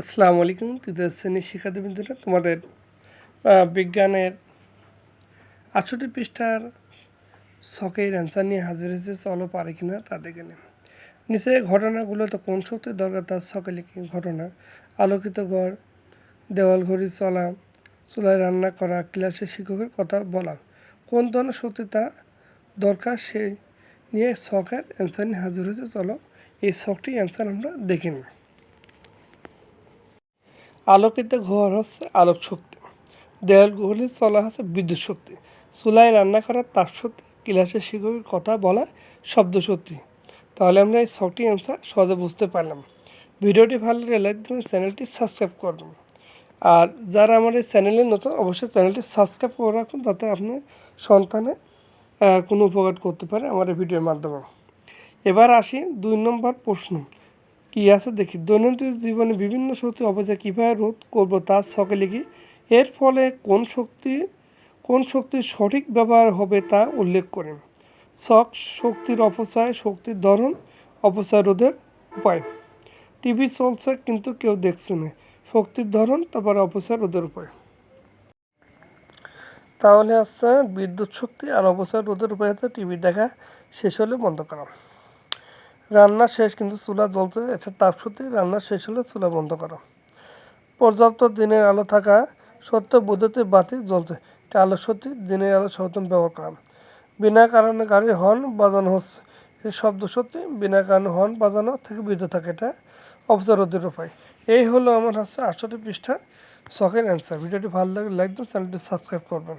আসসালামু আলাইকুম, তৃতীয় শ্রেণির শিক্ষার্থীবৃন্দরা। তোমাদের বিজ্ঞানের আটষট্টি পৃষ্ঠার শখের অ্যান্সার নিয়ে হাজির হয়েছে, চলো পারে কিনা তা দেখে নে নিচে ঘটনাগুলো তো কোন শক্তির দরকার, তার শখে লিখি। ঘটনা, আলোকিত ঘর, দেওয়াল ঘড়ি চলা, চুলায় রান্না করা, ক্লাসের শিক্ষকের কথা বলা। কোন ধরনের শক্তি তা দরকার সেই নিয়ে শখের অ্যান্সার নিয়ে হাজির হয়েছে, চলো এই শখটি অ্যান্সার আমরা দেখে নিই। আলোকিত ঘর হচ্ছে আলোক শক্তি। দেয়াল ঘড়ি চলা হচ্ছে বিদ্যুৎ শক্তি। চুলায় রান্না করার তাপ শক্তি, ক্লাসের শিক্ষকের কথা বলা শব্দ শক্তি। তাহলে আমরা এই ছটি অ্যান্সার সহজে বুঝতে পারলাম। ভিডিওটি ভালো লাগলে লাইক দেবেন, চ্যানেলটি সাবস্ক্রাইব করবেন আর যারা আমার এই চ্যানেলে নতুন, অবশ্যই চ্যানেলটি সাবস্ক্রাইব করে রাখুন, যাতে আপনি সন্তানে কোনো উপকার করতে পারে আমার এই ভিডিওর মাধ্যমে। এবার আসি দুই নম্বর প্রশ্ন। কি আছে দেখি। দৈনন্দিন জীবনে বিভিন্ন শক্তি অপচয় কীভাবে রোধ করব তার ছকে লিখি। এর ফলে কোন শক্তি, কোন শক্তির সঠিক ব্যবহার হবে তা উল্লেখ করেন শখ শক্তির অপচয়, শক্তির ধরন, অপচয় রোধের উপায়। টিভি চলছে কিন্তু কেউ দেখছে না। শক্তির ধরন, তারপরে অপচয় রোধের উপায়। তাহলে আসছে বিদ্যুৎ শক্তি আর অপচয় রোধের উপায় হচ্ছে টিভি দেখা। শেষ হলে বন্ধ করা। রান্না শেষ কিন্তু চুলা জ্বলছে, এটা তাপ সত্যি। রান্না শেষ হলে চুলা বন্ধ করা। পর্যাপ্ত দিনের আলো থাকা সত্ত্বেও বৈদ্যুতিক বাতি জ্বলছে। এটা আলো সত্যি দিনের আলো সচেতন ব্যবহার করা। বিনা কারণে গাড়ির হর্ন বাজানো হচ্ছে। এটা শব্দ সত্যি, বিনা কারণে হর্ন বাজানো থেকে বিরত থাকে এটা অবসর রোধের উপায়। এই হলো আমার হচ্ছে আটষট্টি পৃষ্ঠা শখের অ্যান্সার ভিডিওটি ভালো লাগে লাইক দিন চ্যানেলটি সাবস্ক্রাইব করবেন।